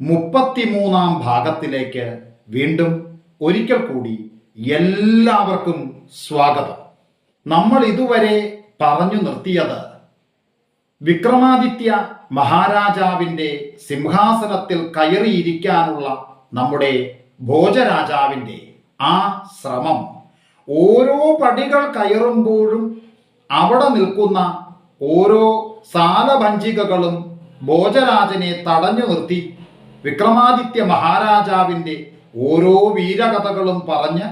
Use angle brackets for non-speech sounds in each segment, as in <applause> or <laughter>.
മുപ്പത്തിമൂന്നാം ഭാഗത്തിലേക്ക് വീണ്ടും ഒരിക്കൽ കൂടി എല്ലാവർക്കും സ്വാഗതം. നമ്മൾ ഇതുവരെ പറഞ്ഞു നിർത്തിയത് വിക്രമാദിത്യ മഹാരാജാവിന്റെ സിംഹാസനത്തിൽ കയറിയിരിക്കാനുള്ള നമ്മുടെ ഭോജരാജാവിന്റെ ആ ശ്രമം. ഓരോ പടികൾ കയറുമ്പോഴും അവിടെ നിൽക്കുന്ന ഓരോ സാലഭഞ്ചികകളും ഭോജരാജനെ തടഞ്ഞു നിർത്തി. വിക്രമാദിത്യ മഹാരാജാവിന്റെ ഓരോ വീരകഥകളും പറഞ്ഞ്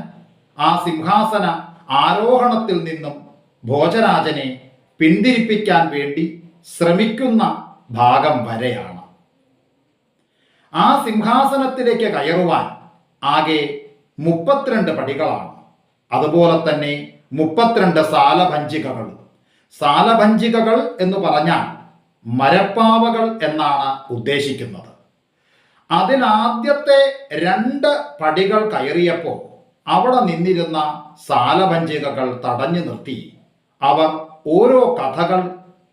ആ സിംഹാസന ആരോഹണത്തിൽ നിന്നും ഭോജരാജനെ പിന്തിരിപ്പിക്കാൻ വേണ്ടി ശ്രമിക്കുന്ന ഭാഗം വരെയാണ്. ആ സിംഹാസനത്തിലേക്ക് കയറുവാൻ ആകെ മുപ്പത്തിരണ്ട് പടികളാണ്. അതുപോലെ തന്നെ മുപ്പത്തിരണ്ട് സാലഭഞ്ചികകൾ. സാലഭഞ്ചികകൾ എന്ന് പറഞ്ഞാൽ മരപ്പാവകൾ എന്നാണ് ഉദ്ദേശിക്കുന്നത്. അതിനാദ്യത്തെ രണ്ട് പടികൾ കയറിയപ്പോൾ അവിടെ നിന്നിരുന്ന സാലഭഞ്ചികകൾ തടഞ്ഞു നിർത്തി. അവർ ഓരോ കഥകൾ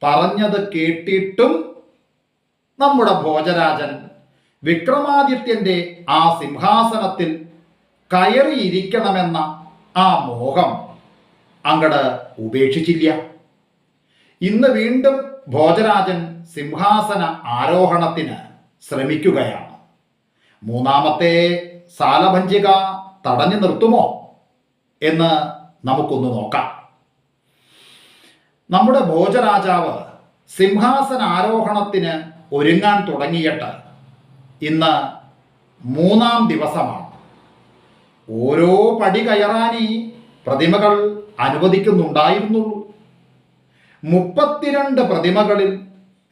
പറഞ്ഞത് കേട്ടിട്ടും നമ്മുടെ ഭോജരാജൻ വിക്രമാദിത്യന്റെ ആ സിംഹാസനത്തിൽ കയറിയിരിക്കണമെന്ന ആ മോഹം അങ്ങട് ഉപേക്ഷിച്ചില്ല. ഇന്ന് വീണ്ടും ഭോജരാജൻ സിംഹാസന ആരോഹണത്തിന് ശ്രമിക്കുകയാണ്. മൂന്നാമത്തെ സാലഭഞ്ചിക തടഞ്ഞു നിർത്തുമോ എന്ന് നമുക്കൊന്ന് നോക്കാം. നമ്മുടെ ഭോജരാജാവ് സിംഹാസന ആരോഹണത്തിന് ഒരുങ്ങാൻ തുടങ്ങിയിട്ട് ഇന്ന് മൂന്നാം ദിവസമാണ്. ഓരോ പടി കയറാനീ പ്രതിമകൾ അനുവദിക്കുന്നുണ്ടായിരുന്നുള്ളൂ. മുപ്പത്തിരണ്ട് പ്രതിമകളിൽ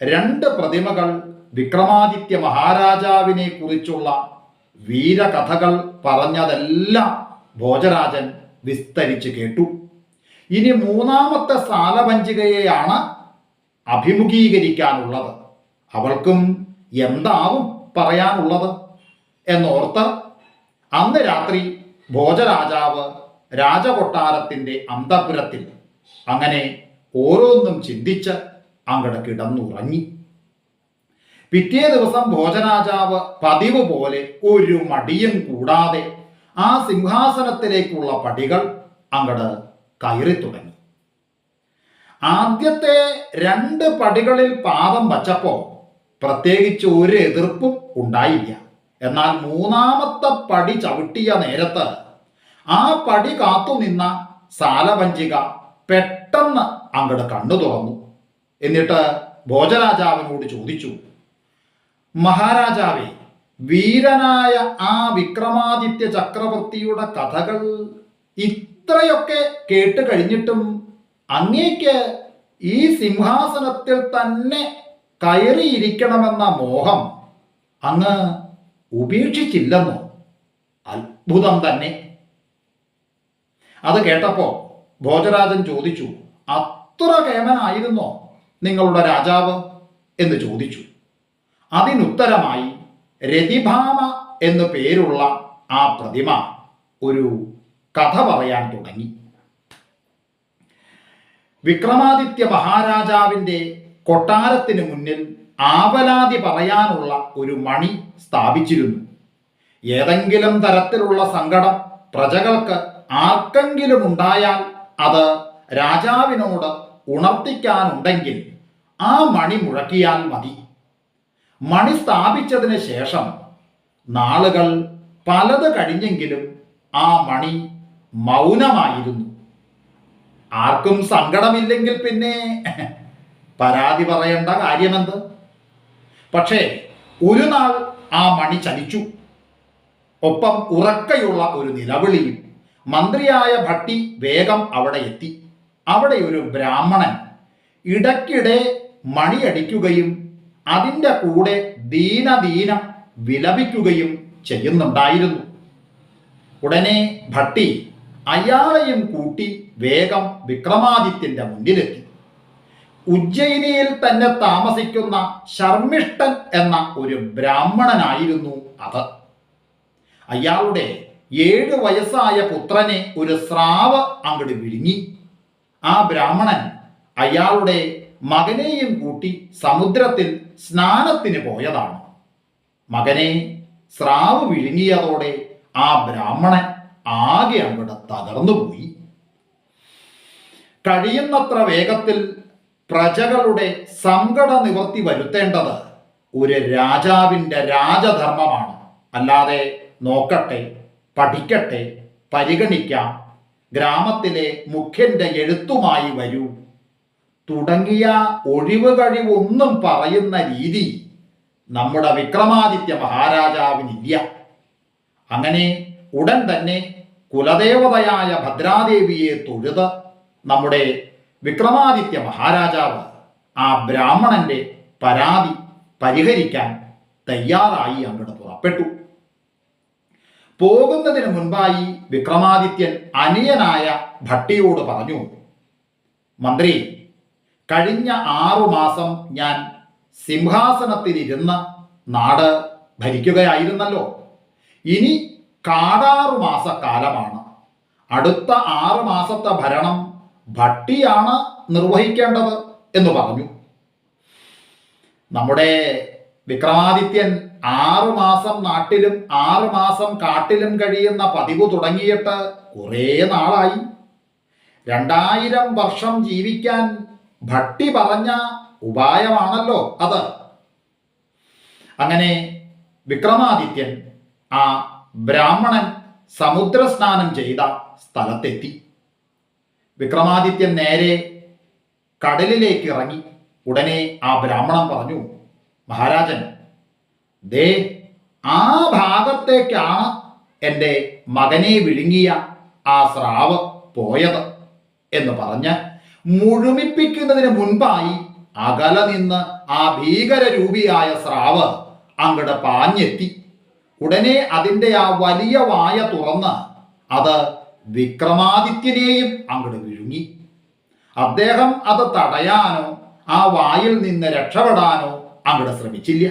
രണ്ട് പ്രതിമകൾ വിക്രമാദിത്യ മഹാരാജാവിനെ കുറിച്ചുള്ള വീരകഥകൾ പറഞ്ഞതെല്ലാം ഭോജരാജൻ വിസ്തരിച്ച് കേട്ടു. ഇനി മൂന്നാമത്തെ സാലവഞ്ചികയെയാണ് അഭിമുഖീകരിക്കാനുള്ളത്. അവൾക്കും എന്താവും പറയാനുള്ളത് എന്നോർത്ത് അന്ന് രാത്രി ഭോജരാജാവ് രാജകൊട്ടാരത്തിന്റെ അന്തപുരത്തിൽ അങ്ങനെ ഓരോന്നും ചിന്തിച്ച് അങ്ങടെ കിടന്നുറങ്ങി. പിറ്റേ ദിവസം ഭോജരാജാവ് പതിവ് പോലെ ഒരു മടിയും കൂടാതെ ആ സിംഹാസനത്തിലേക്കുള്ള പടികൾ അങ്ങട് കയറി തുടങ്ങി. ആദ്യത്തെ രണ്ട് പടികളിൽ പാദം വച്ചപ്പോ പ്രത്യേകിച്ച് ഒരു എതിർപ്പും ഉണ്ടായില്ല. എന്നാൽ മൂന്നാമത്തെ പടി ചവിട്ടിയ നേരത്ത് ആ പടി കാത്തുനിന്ന സാലവഞ്ചിക പെട്ടെന്ന് അങ്ങട് കണ്ണു തുറന്നു. എന്നിട്ട് ഭോജരാജാവിനോട് ചോദിച്ചു മഹാരാജാവേ വീരനായ ആ വിക്രമാദിത്യ ചക്രവർത്തിയുടെ കഥകൾ ഇത്രയൊക്കെ കേട്ട് കഴിഞ്ഞിട്ടും അങ്ങേക്ക് ഈ സിംഹാസനത്തിൽ തന്നെ കയറിയിരിക്കണമെന്ന മോഹം അങ്ങ് ഉപേക്ഷിച്ചില്ലെന്നോ? അത്ഭുതം തന്നെ. അത് കേട്ടപ്പോ ഭോജരാജൻ ചോദിച്ചു അത്ര കേമനായിരുന്നോ നിങ്ങളുടെ രാജാവ്? എന്ന് ചോദിച്ചു. അതിനുത്തരമായി രതിഭാമ എന്നു പേരുള്ള ആ പ്രതിമ ഒരു കഥ പറയാൻ തുടങ്ങി. വിക്രമാദിത്യ മഹാരാജാവിന്റെ കൊട്ടാരത്തിന് മുന്നിൽ ആവലാതി പറയാനുള്ള ഒരു മണി സ്ഥാപിച്ചിരുന്നു. ഏതെങ്കിലും തരത്തിലുള്ള സങ്കടം പ്രജകൾക്ക് ആർക്കെങ്കിലും ഉണ്ടായാൽ അത് രാജാവിനോട് ഉണർത്തിക്കാനുണ്ടെങ്കിൽ ആ മണി മുഴക്കിയാൽ മതി. മണി സ്ഥാപിച്ചതിന് ശേഷം നാളുകൾ പലത് കഴിഞ്ഞെങ്കിലും ആ മണി മൗനമായിരുന്നു. ആർക്കും സങ്കടമില്ലെങ്കിൽ പിന്നെ പരാതി പറയേണ്ട കാര്യമെന്ത്? പക്ഷേ ഒരു നാൾ ആ മണി ചലിച്ചു. ഒപ്പം ഉറക്കയുള്ള ഒരു നിലവിളിയും മന്ത്രിയായ ഭട്ടി വേഗം അവിടെ എത്തി. അവിടെ ഒരു ബ്രാഹ്മണൻ ഇടയ്ക്കിടെ മണിയടിക്കുകയും അതിന്റെ കൂടെ ദീനദീനം വിലപിക്കുകയും ചെയ്യുന്നുണ്ടായിരുന്നു. ഉടനെ ഭട്ടി അയാളെയും കൂട്ടി വേഗം വിക്രമാദിത്യന്റെ മുന്നിലെത്തി. ഉജ്ജയിനിയിൽ തന്നെ താമസിക്കുന്ന ശർമ്മിഷ്ഠൻ എന്ന ഒരു ബ്രാഹ്മണനായിരുന്നു അത്. അയാളുടെ ഏഴ് വയസ്സായ പുത്രനെ ഒരു സ്രാവ് അങ്ങോട്ട് വിഴുങ്ങി. ആ ബ്രാഹ്മണൻ അയാളുടെ മകനെയും കൂട്ടി സമുദ്രത്തിൽ സ്നാനത്തിന് പോയതാണ്. മകനെ സ്രാവ് വിഴുങ്ങിയതോടെ ആ ബ്രാഹ്മണൻ ആകെ അവിടെ തകർന്നുപോയി. കഴിയുന്നത്ര വേഗത്തിൽ പ്രജകളുടെ സങ്കട നിവർത്തി വരുത്തേണ്ടത് ഒരു രാജാവിന്റെ രാജധർമ്മമാണ്. അല്ലാതെ നോക്കട്ടെ പഠിക്കട്ടെ പരിഗണിക്കാം. ഗ്രാമത്തിലെ മുഖ്യന്റെ എഴുത്തുമായി വരൂ. തുടങ്ങിയ ഒഴിവ് കഴിവൊന്നും പറയുന്ന രീതി നമ്മുടെ വിക്രമാദിത്യ മഹാരാജാവിനില്ല. അങ്ങനെ ഉടൻ തന്നെ കുലദേവതയായ ഭദ്രാദേവിയെ തൊഴുത് നമ്മുടെ വിക്രമാദിത്യ മഹാരാജാവ് ആ ബ്രാഹ്മണന്റെ പരാതി പരിഹരിക്കാൻ തയ്യാറായി അങ്ങോട്ട് പുറപ്പെട്ടു. പോകുന്നതിന് മുൻപായി വിക്രമാദിത്യൻ അനിയനായ ഭട്ടിയോട് പറഞ്ഞു മന്ത്രി കഴിഞ്ഞ ആറു മാസം ഞാൻ സിംഹാസനത്തിലിരുന്ന് നാട് ഭരിക്കുകയായിരുന്നല്ലോ. ഇനി കാടാറു മാസക്കാലമാണ്. അടുത്ത ആറ് മാസത്തെ ഭരണം ഭട്ടിയാണ് നിർവഹിക്കേണ്ടത് എന്ന് പറഞ്ഞു. നമ്മുടെ വിക്രമാദിത്യൻ ആറു മാസം നാട്ടിലും ആറു മാസം കാട്ടിലും കഴിയുന്ന പതിവ് തുടങ്ങിയിട്ട് കുറേ നാളായി. രണ്ടായിരം വർഷം ജീവിക്കാൻ ഭട്ടി പറഞ്ഞ ഉപായമാണല്ലോ അത്. അങ്ങനെ വിക്രമാദിത്യൻ ആ ബ്രാഹ്മണൻ സമുദ്ര സ്നാനം ചെയ്ത സ്ഥലത്തെത്തി. വിക്രമാദിത്യൻ നേരെ കടലിലേക്ക് ഇറങ്ങി. ഉടനെ ആ ബ്രാഹ്മണൻ പറഞ്ഞു മഹാരാജൻ ദേ ആ ഭാഗത്തേക്കാണ് എന്റെ മകനെ വിഴുങ്ങിയ ആ സ്രാവ് പോയത് എന്ന് പറഞ്ഞ് മുഴുമിപ്പിക്കുന്നതിന് മുൻപായി അകല നിന്ന് ആ ഭീകരരൂപിയായ സ്രാവ് അങ്ങടെ പാഞ്ഞെത്തി. ഉടനെ അതിന്റെ ആ വലിയ വായ തുറന്ന് അത് വിക്രമാദിത്യനെയും അങ്ങോട്ട് വിഴുങ്ങി. അദ്ദേഹം അത് തടയാനോ ആ വായിൽ നിന്ന് രക്ഷപ്പെടാനോ അങ്ങോട്ട് ശ്രമിച്ചില്ല.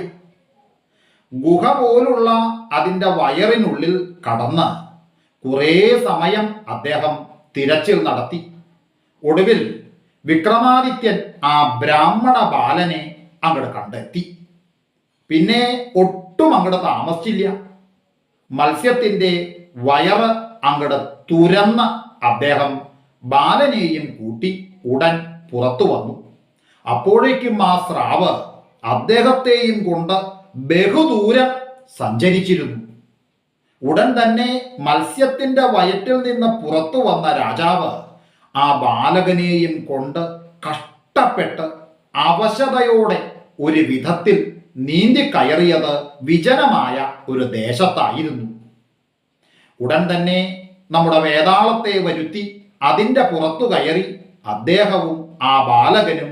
ഗുഹ പോലുള്ള അതിന്റെ വയറിനുള്ളിൽ കടന്ന് കുറേ സമയം അദ്ദേഹം തിരച്ചിൽ നടത്തി. ഒടുവിൽ വിക്രമാദിത്യൻ ആ ബ്രാഹ്മണ ബാലനെ അങ്ങോട്ട് കണ്ടെത്തി. പിന്നെ ഒട്ടും അങ്ങോട്ട് താമസിച്ചില്ല. മത്സ്യത്തിന്റെ വയറ് അങ്ങോട്ട് തുരന്ന അദ്ദേഹം ബാലനെയും കൂട്ടി ഉടൻ പുറത്തു വന്നു. അപ്പോഴേക്കും ആ സ്രാവ് അദ്ദേഹത്തെയും കൊണ്ട് ബഹുദൂരം സഞ്ചരിച്ചിരുന്നു. ഉടൻ തന്നെ മത്സ്യത്തിന്റെ വയറ്റിൽ നിന്ന് പുറത്തു വന്ന രാജാവ് ആ ബാലകനെയും കൊണ്ട് കഷ്ടപ്പെട്ട് അവശതയോടെ ഒരു വിധത്തിൽ നീന്തി കയറിയത് വിജനമായ ഒരു ദേശത്തായിരുന്നു. ഉടൻ തന്നെ നമ്മുടെ വേതാളത്തെ വരുത്തി അതിന്റെ പുറത്തു കയറി അദ്ദേഹവും ആ ബാലകനും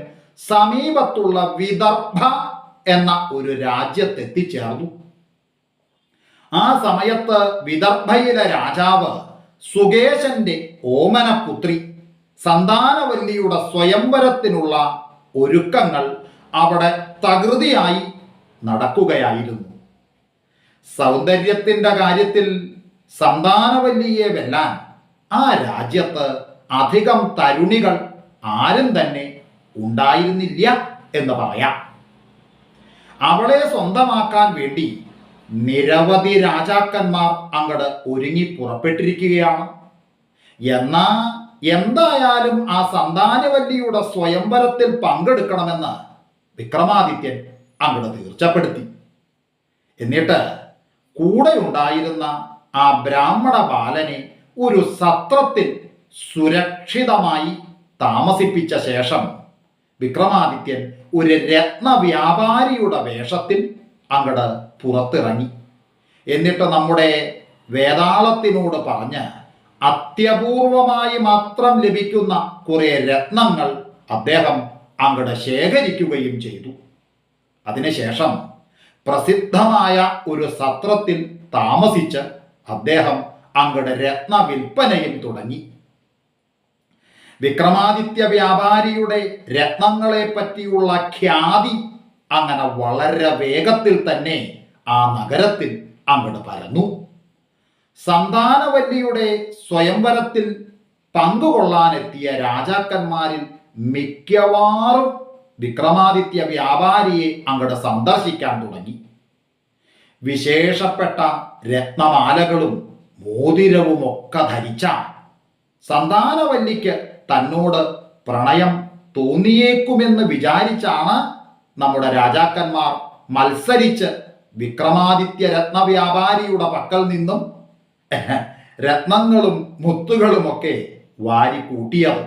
സമീപത്തുള്ള വിദർഭ എന്ന ഒരു രാജ്യത്തെത്തിച്ചേർന്നു. ആ സമയത്ത് വിദർഭയിലെ രാജാവ് സുകേശന്റെ ഓമനപുത്രി സന്താനവല്ലിയുടെ സ്വയംവരത്തിനുള്ള ഒരുക്കങ്ങൾ അവിടെ തകൃതിയായി നടക്കുകയായിരുന്നു. സൗന്ദര്യത്തിന്റെ കാര്യത്തിൽ സന്താനവല്ലിയെ വെല്ലാൻ ആ രാജ്യത്ത് അധികം തരുണികൾ ആരും തന്നെ ഉണ്ടായിരുന്നില്ല എന്ന് പറയാം. അവളെ സ്വന്തമാക്കാൻ വേണ്ടി നിരവധി രാജാക്കന്മാർ അങ്ങട് ഒരുങ്ങി പുറപ്പെട്ടിരിക്കുകയാണ്. എന്നാ എന്തായാലും ആ സന്താനവല്ലിയുടെ സ്വയംവരത്തിൽ പങ്കെടുക്കണമെന്ന് വിക്രമാദിത്യൻ അങ്ങട് തീർച്ചപ്പെടുത്തി. എന്നിട്ട് കൂടെ ഉണ്ടായിരുന്ന ആ ബ്രാഹ്മണ ബാലനെ ഒരു സത്രത്തിൽ സുരക്ഷിതമായി താമസിപ്പിച്ച ശേഷം വിക്രമാദിത്യൻ ഒരു രത്ന വ്യാപാരിയുടെ വേഷത്തിൽ അങ്ങട് പുറത്തിറങ്ങി. എന്നിട്ട് നമ്മുടെ വേതാളത്തിനോട് പറഞ്ഞ് അത്യപൂർവമായി മാത്രം ലഭിക്കുന്ന കുറെ രത്നങ്ങൾ അദ്ദേഹം അങ്ങടെ ശേഖരിക്കുകയും ചെയ്തു. അതിനുശേഷം പ്രസിദ്ധമായ ഒരു സത്രത്തിൽ താമസിച്ച് അദ്ദേഹം അങ്ങടെ രത്ന വിൽപ്പനയും തുടങ്ങി. വിക്രമാദിത്യ വ്യാപാരിയുടെ രത്നങ്ങളെ പറ്റിയുള്ള ഖ്യാതി അങ്ങനെ വളരെ വേഗത്തിൽ തന്നെ ആ നഗരത്തിൽ അങ്ങോട്ട് പരന്നു. സന്താനവല്ലിയുടെ സ്വയംവരത്തിൽ പങ്കുകൊള്ളാനെത്തിയ രാജാക്കന്മാരിൽ മിക്കവാറും വിക്രമാദിത്യ വ്യാപാരിയെ അങ്ങോട്ട് സന്ദർശിക്കാൻ തുടങ്ങി. വിശേഷപ്പെട്ട രത്നമാലകളും മോതിരവും ഒക്കെ ധരിച്ച സന്താനവല്ലിക്ക് തന്നോട് പ്രണയം തോന്നിയേക്കുമെന്ന് വിചാരിച്ചാണ് നമ്മുടെ രാജാക്കന്മാർ മത്സരിച്ച് വിക്രമാദിത്യ രത്നവ്യാപാരിയുടെ പക്കൽ നിന്നും <laughs> രത്നങ്ങളും മുത്തുകളുമൊക്കെ വാരി കൂട്ടിയത്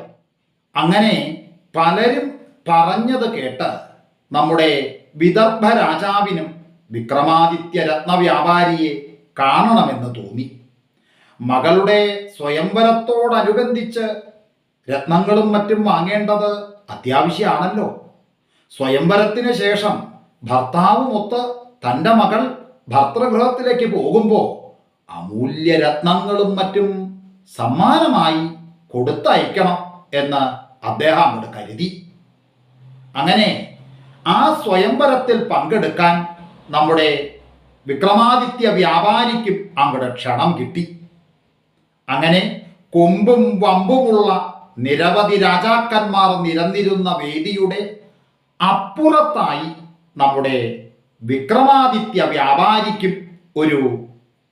അങ്ങനെ പലരും പറഞ്ഞത് കേട്ട് നമ്മുടെ വിദർഭ രാജാവിനും വിക്രമാദിത്യ രത്നവ്യാപാരിയെ കാണണമെന്ന് തോന്നി. മകളുടെ സ്വയംവരത്തോടനുബന്ധിച്ച് രത്നങ്ങളും മറ്റും വാങ്ങേണ്ടത് അത്യാവശ്യമാണല്ലോ സ്വയംവരത്തിന് ശേഷം ഭർത്താവുമൊത്ത് തന്റെ മകൾ ഭർത്തൃഗൃഹത്തിലേക്ക് പോകുമ്പോൾ അമൂല്യ രത്നങ്ങളും മറ്റും സമ്മാനമായി കൊടുത്തയക്കണം എന്ന് അദ്ദേഹം അങ്ങോട്ട് കരുതി. അങ്ങനെ ആ സ്വയംവരത്തിൽ പങ്കെടുക്കാൻ നമ്മുടെ വിക്രമാദിത്യ വ്യാപാരിക്കും അങ്ങോട്ട് ക്ഷണം കിട്ടി. അങ്ങനെ കൊമ്പും വമ്പുമുള്ള നിരവധി രാജാക്കന്മാർ നിരന്നിരുന്ന വേദിയുടെ അപ്പുറത്തായി നമ്മുടെ വിക്രമാദിത്യ വ്യാപാരിക്കും ഒരു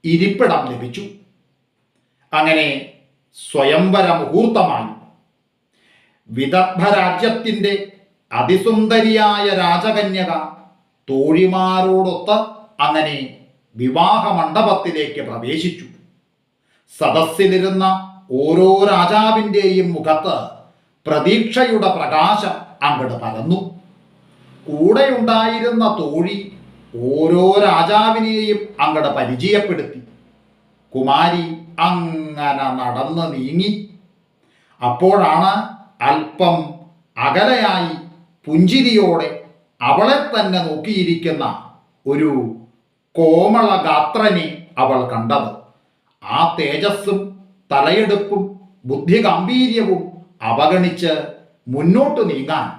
ഇരിപ്പിടം ലഭിച്ചു. അങ്ങനെ സ്വയംവര മുഹൂർത്തമായി വിദർഭ രാജ്യത്തിന്റെ അതിസുന്ദരിയായ രാജകന്യക തോഴിമാരോടൊത്ത് അങ്ങനെ വിവാഹ മണ്ഡപത്തിലേക്ക് പ്രവേശിച്ചു. സദസ്സിലിരുന്ന ഓരോ രാജാവിന്റെയും മുഖത്ത് പ്രതീക്ഷയുടെ പ്രകാശം അങ്ങോട്ട് പരന്നു. കൂടെയുണ്ടായിരുന്ന തോഴി ഓരോ രാജാവിനെയും അങ്ങടെ പരിചയപ്പെടുത്തി. കുമാരി അങ്ങനെ നടന്ന് നീങ്ങി. അപ്പോഴാണ് അല്പം അകലെയായി പുഞ്ചിരിയോടെ അവളെ തന്നെ നോക്കിയിരിക്കുന്ന ഒരു കോമള ഗാത്രനെ അവൾ കണ്ടത്. ആ തേജസ്സും തലയെടുപ്പും ബുദ്ധിഗാംഭീര്യവും അവഗണിച്ച് മുന്നോട്ട് നീങ്ങാൻ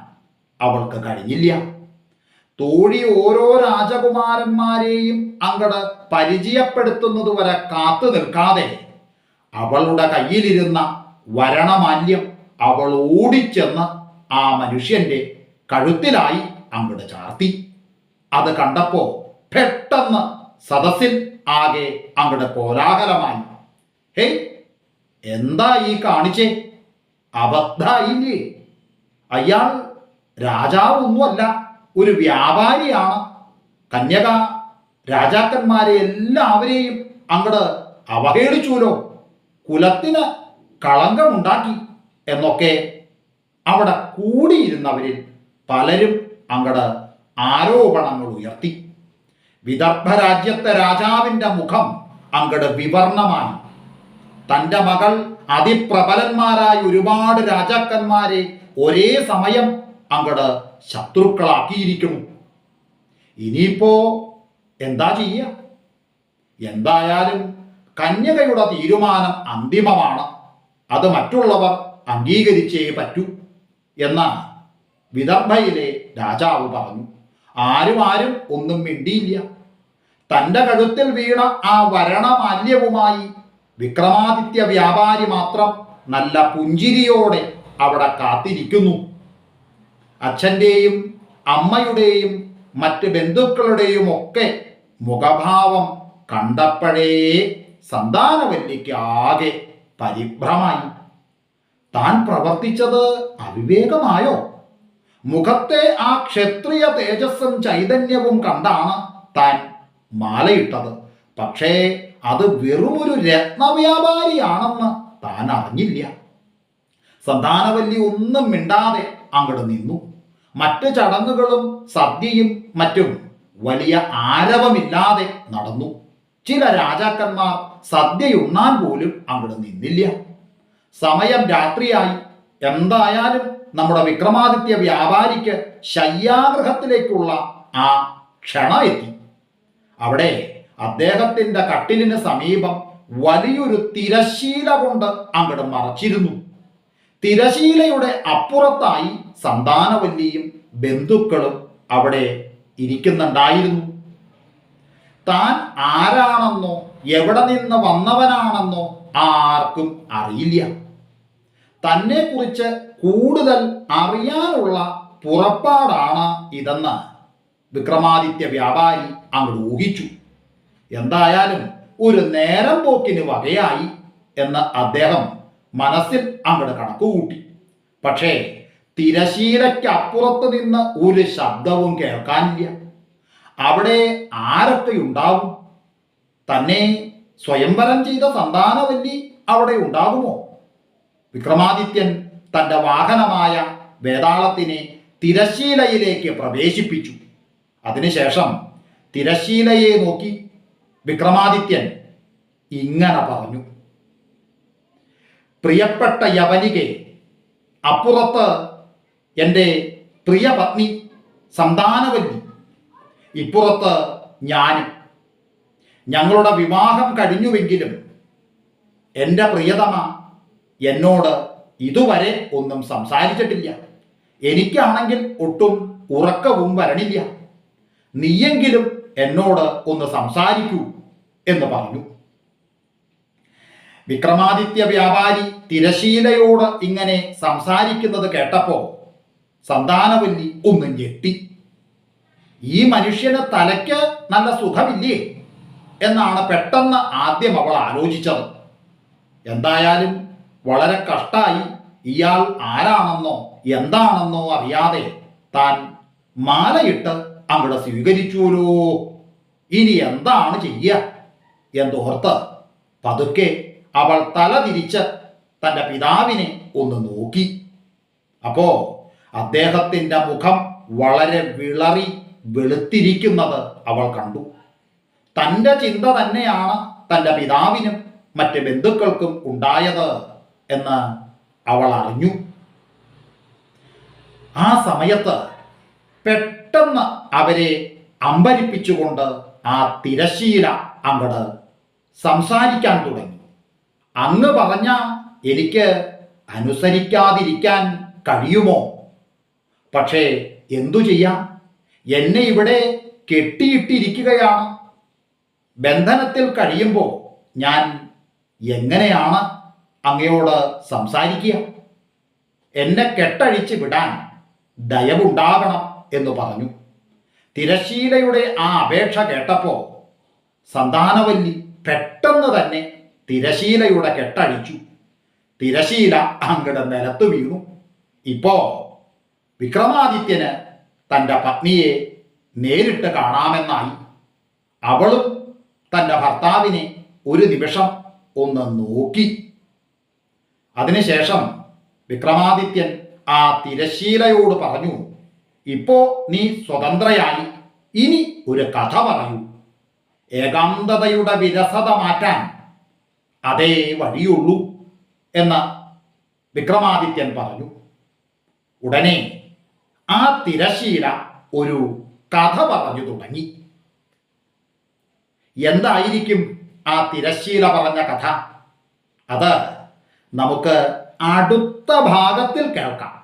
അവൾക്ക് കഴിഞ്ഞില്ല. തോഴി ഓരോ രാജകുമാരന്മാരെയും അങ്ങട് പരിചയപ്പെടുത്തുന്നത് വരെ കാത്തു നിൽക്കാതെ അവളുടെ കയ്യിലിരുന്ന വരണമാല്യം അവൾ ഓടിച്ചെന്ന് ആ മനുഷ്യന്റെ കഴുത്തിലായി അങ്ങോട്ട് ചാർത്തി. അത് കണ്ടപ്പോ പെട്ടെന്ന് സദസ്സിൽ ആകെ അങ്ങോട്ട് കോലാഹലമായി. ഹേ എന്താ ഈ കാണിച്ചേ? അബദ്ധായില്ലേ അയാൾ രാജാവൊന്നുമല്ല. ഒരു വ്യാപാരിയാണ് കന്യക രാജാക്കന്മാരെ എല്ലാവരെയും അങ്ങട് അവഹേളിച്ചുല്ലോ കുലത്തിന് കളങ്കമുണ്ടാക്കി എന്നൊക്കെ അവിടെ കൂടിയിരുന്നവരിൽ പലരും അങ്ങട് ആരോപണങ്ങൾ ഉയർത്തി. വിദർഭ രാജ്യത്തെ രാജാവിന്റെ മുഖം അങ്ങട് വിവർണമായി. തന്റെ മകൾ അതിപ്രബലന്മാരായ ഒരുപാട് രാജാക്കന്മാരെ ഒരേ സമയം അങ്ങട് ശത്രുക്കളാക്കിയിരിക്കുന്നു. ഇനിയിപ്പോ എന്താ ചെയ്യ? എന്തായാലും കന്യകയുടെ തീരുമാനം അന്തിമമാണ്. അത് മറ്റുള്ളവർ അംഗീകരിച്ചേ പറ്റൂ എന്ന് വിദർഭയിലെ രാജാവ് പറഞ്ഞു. ആരും ആരും ഒന്നും മിണ്ടിയില്ല. തന്റെ കഴുത്തിൽ വീണ ആ വരണമാല്യവുമായി വിക്രമാദിത്യ വ്യാപാരി മാത്രം നല്ല പുഞ്ചിരിയോടെ അവിടെ കാത്തിരിക്കുന്നു. അച്ഛന്റെയും അമ്മയുടെയും മറ്റ് ബന്ധുക്കളുടെയും ഒക്കെ മുഖഭാവം കണ്ടപ്പോഴേ സന്താനവല്ലിക്ക് ആകെ പരിഭ്രമായി. താൻ പ്രവർത്തിച്ചത് അവിവേകമായോ? മുഖത്തെ ആ ക്ഷത്രിയ തേജസ്സും ചൈതന്യവും കണ്ടാണ് താൻ മാലയിട്ടത്. പക്ഷേ അത് വെറുമൊരു രത്നവ്യാപാരിയാണെന്ന് താൻ അറിഞ്ഞില്ല. സന്താനവല്ലി ഒന്നും മിണ്ടാതെ അങ്ങോട്ട് നിന്നു. മറ്റ് ചടങ്ങുകളും സദ്യയും മറ്റും വലിയ ആരവമില്ലാതെ നടന്നു. ചില രാജാക്കന്മാർ സദ്യയുണ്ണാൻ പോലും അവിടെ നിന്നില്ല. സമയം രാത്രിയായി. എന്തായാലും നമ്മുടെ വിക്രമാദിത്യ വ്യാപാരിക്ക് ശയ്യാഗ്രഹത്തിലേക്കുള്ള ആ ക്ഷണ എത്തി. അവിടെ അദ്ദേഹത്തിന്റെ കട്ടിലിന് സമീപം വലിയൊരു തിരശീല കൊണ്ട് അങ്ങോട്ട് മറച്ചിരുന്നു. തിരശീലയുടെ അപ്പുറത്തായി സന്താനവല്ലിയും ബന്ധുക്കളും അവിടെ ഇരിക്കുന്നുണ്ടായിരുന്നു. താൻ ആരാണെന്നോ എവിടെ നിന്ന് വന്നവനാണെന്നോ ആർക്കും അറിയില്ല. തന്നെ കുറിച്ച് കൂടുതൽ അറിയാനുള്ള പുറപ്പാടാണ് ഇതെന്ന് വിക്രമാദിത്യ വ്യാപാരി അങ്ങോട്ട് ഊഹിച്ചു. എന്തായാലും ഒരു നേരം പോക്കിന് വകയായി എന്ന് അദ്ദേഹം മനസ്സിൽ അങ്ങോട്ട് കണക്കുകൂട്ടി പക്ഷേ തിരശീലയ്ക്ക് അപ്പുറത്ത് നിന്ന് ഒരു ശബ്ദവും കേൾക്കാനില്ല. അവിടെ ആരൊക്കെ ഉണ്ടാവും തന്നെ സ്വയംവരം ചെയ്ത സന്താനവല്ലി അവിടെ ഉണ്ടാകുമോ? വിക്രമാദിത്യൻ തന്റെ വാഹനമായ വേതാളത്തിനെ തിരശീലയിലേക്ക് പ്രവേശിപ്പിച്ചു. അതിനുശേഷം തിരശീലയെ നോക്കി വിക്രമാദിത്യൻ ഇങ്ങനെ പറഞ്ഞു. പ്രിയപ്പെട്ട യവനികെ അപ്പുറത്ത് എന്റെ പ്രിയ പത്നി സന്താനവല്ലി ഇപ്പുറത്ത് ഞാനും. ഞങ്ങളുടെ വിവാഹം കഴിഞ്ഞുവെങ്കിലും എന്റെ പ്രിയതമ എന്നോട് ഇതുവരെ ഒന്നും സംസാരിച്ചിട്ടില്ല. എനിക്കാണെങ്കിൽ ഒട്ടും ഉറക്കവും വരണില്ല. നീയെങ്കിലും എന്നോട് ഒന്ന് സംസാരിക്കൂ എന്ന് പറഞ്ഞു. വിക്രമാദിത്യ വ്യാപാരി തിരശീലയോട് ഇങ്ങനെ സംസാരിക്കുന്നത് കേട്ടപ്പോൾ സന്താനവല്ലി ഒന്ന് ഞെട്ടി. ഈ മനുഷ്യന് തലയ്ക്ക് നല്ല സുഖമില്ലേ? എന്നാണ് പെട്ടെന്ന് ആദ്യം അവൾ ആലോചിച്ചത്. എന്തായാലും വളരെ കഷ്ടായി ഇയാൾ ആരാണെന്നോ എന്താണെന്നോ അറിയാതെ താൻ മാലയിട്ട് അവിടെ സ്വീകരിച്ചുവല്ലോ. ഇനി എന്താണ് ചെയ്യുക എന്തോർത്ത്? പതുക്കെ അവൾ തല തിരിച്ച് തന്റെ പിതാവിനെ ഒന്ന് നോക്കി. അപ്പോ അദ്ദേഹത്തിന്റെ മുഖം വളരെ വിളറി വെളുത്തിരിക്കുന്നത് അവൾ കണ്ടു. തന്റെ ചിന്ത തന്നെയാണ് തന്റെ പിതാവിനും മറ്റ് ബന്ധുക്കൾക്കും ഉണ്ടായത് എന്ന് അവൾ അറിഞ്ഞു. ആ സമയത്ത് പെട്ടെന്ന് അവരെ അമ്പരിപ്പിച്ചുകൊണ്ട് ആ തിരശീല അങ്ങട് സംസാരിക്കാൻ തുടങ്ങി. അങ്ങ് പറഞ്ഞ എനിക്ക് അനുസരിക്കാതിരിക്കാൻ കഴിയുമോ? പക്ഷേ എന്തു ചെയ്യാം? എന്നെ ഇവിടെ കെട്ടിയിട്ടിരിക്കുകയാണ്. ബന്ധനത്തിൽ കഴിയുമ്പോൾ ഞാൻ എങ്ങനെയാണ് അങ്ങയോട് സംസാരിക്കുക? എന്നെ കെട്ടഴിച്ച് വിടാൻ ദയവുണ്ടാകണം എന്ന് പറഞ്ഞു. തിരശീലയുടെ ആ അപേക്ഷ കേട്ടപ്പോൾ സന്താനവല്ലി പെട്ടെന്ന് തന്നെ തിരശീലയുടെ കെട്ടഴിച്ചു തിരശീല അങ്ങടെ നിലത്ത് വീണു. ഇപ്പോ വിക്രമാദിത്യന് തന്റെ പത്നിയെ നേരിട്ട് കാണാമെന്നായി. അവളും തന്റെ ഭർത്താവിനെ ഒരു നിമിഷം ഒന്ന് നോക്കി. അതിനുശേഷം വിക്രമാദിത്യൻ ആ തിരശീലയോട് പറഞ്ഞു ഇപ്പോ നീ സ്വതന്ത്രയായി. ഇനി ഒരു കഥ പറയൂ. ഏകാന്തതയുടെ വിരസത മാറ്റാൻ അതേ വഴിയുള്ളൂ എന്ന് വിക്രമാദിത്യൻ പറഞ്ഞു. ഉടനെ ആ തിരശീല ഒരു കഥ പറഞ്ഞു തുടങ്ങി. എന്തായിരിക്കും ആ തിരശീല പറഞ്ഞ കഥ? അത് നമുക്ക് അടുത്ത ഭാഗത്തിൽ കേൾക്കാം.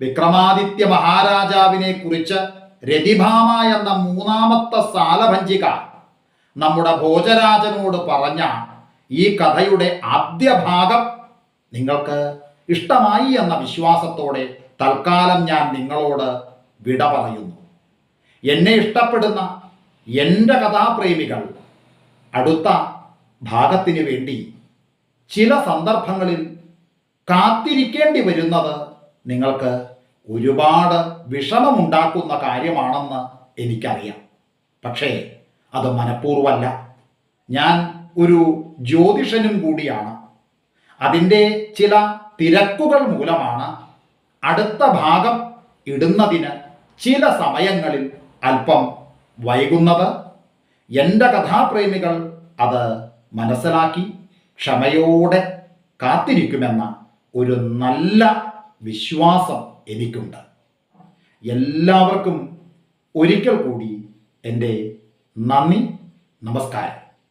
വിക്രമാദിത്യ മഹാരാജാവിനെ കുറിച്ച് രതിഭാമ എന്ന മൂന്നാമത്തെ സാലഭഞ്ചിക നമ്മുടെ ഭോജരാജനോട് പറഞ്ഞ ഈ കഥയുടെ ആദ്യ ഭാഗം നിങ്ങൾക്ക് ഇഷ്ടമായി എന്ന വിശ്വാസത്തോടെ തൽക്കാലം ഞാൻ നിങ്ങളോട് വിട പറയുന്നു. എന്നെ ഇഷ്ടപ്പെടുന്ന എന്റെ കഥാപ്രേമികൾ അടുത്ത ഭാഗത്തിന് വേണ്ടി ചില സന്ദർഭങ്ങളിൽ കാത്തിരിക്കേണ്ടി വരുന്നത് നിങ്ങൾക്ക് ഒരുപാട് വിഷമമുണ്ടാക്കുന്ന കാര്യമാണെന്ന് എനിക്കറിയാം. പക്ഷേ അത് മനഃപൂർവമല്ല. ഞാൻ ഒരു ജ്യോതിഷനും കൂടിയാണ്. അതിന്റെ ചില തിരക്കുകൾ മൂലമാണ് അടുത്ത ഭാഗം ഇടുന്നതിന് ചില സമയങ്ങളിൽ അല്പം വൈകുന്നത്. എന്റെ കഥാപ്രേമികൾ അത് മനസ്സിലാക്കി ക്ഷമയോടെ കാത്തിരിക്കുമെന്ന ഒരു നല്ല വിശ്വാസം എനിക്കുണ്ട്. എല്ലാവർക്കും ഒരിക്കൽ കൂടി എന്റെ നന്ദി നമസ്കാരം.